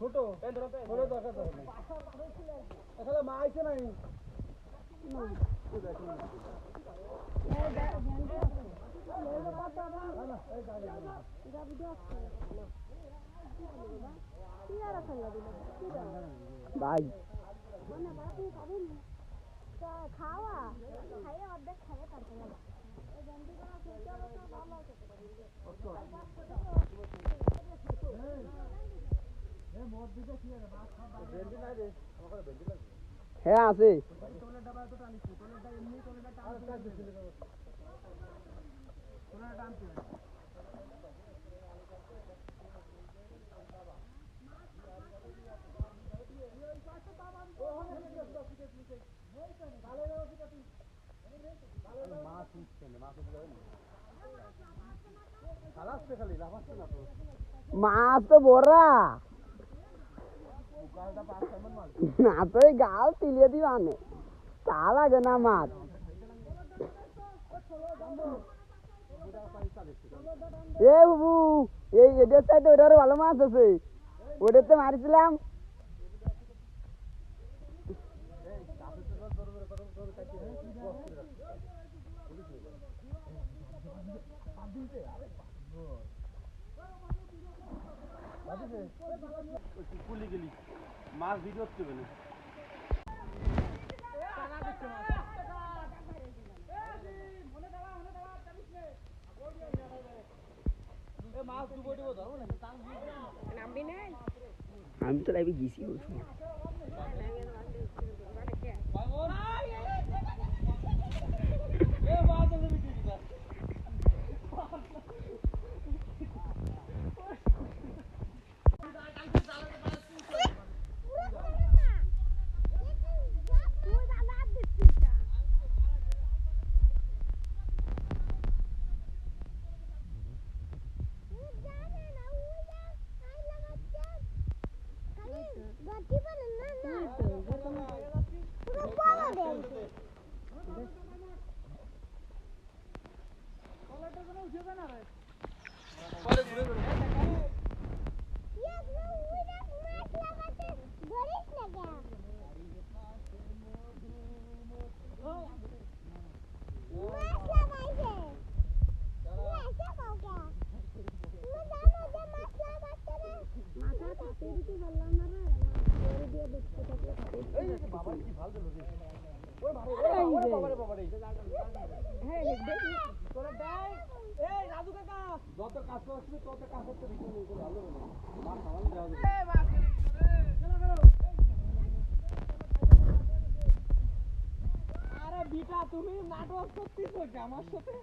ছোট ছোট দরকার তো নেই। এখানে মা আইছে নাই ভাই। খাওয়া খাইয়ে অর্ধেক খাইয়ে তারপরে হ্যাঁ আছে খালাসছে খালি লাফাচ্ছে না তো মাছ তো বড়া না, তো এই গাল তিলিয়ে দিবা নে তা লাগে না মাছ এ বাবু, এই এদের সাইডে ওটারও ভালো মাছ আছে। ওটাতে মারিছিলাম। কুলি গেলি। মাছ ভিডিও করতে না আমি তো লাইভে গেছি ওই Hey, it's big. Go to bed. যত কাজ করছিস তত কাজ করতে ভালো আরে বিটা তুমি নাটক করতেছো আমার সাথে?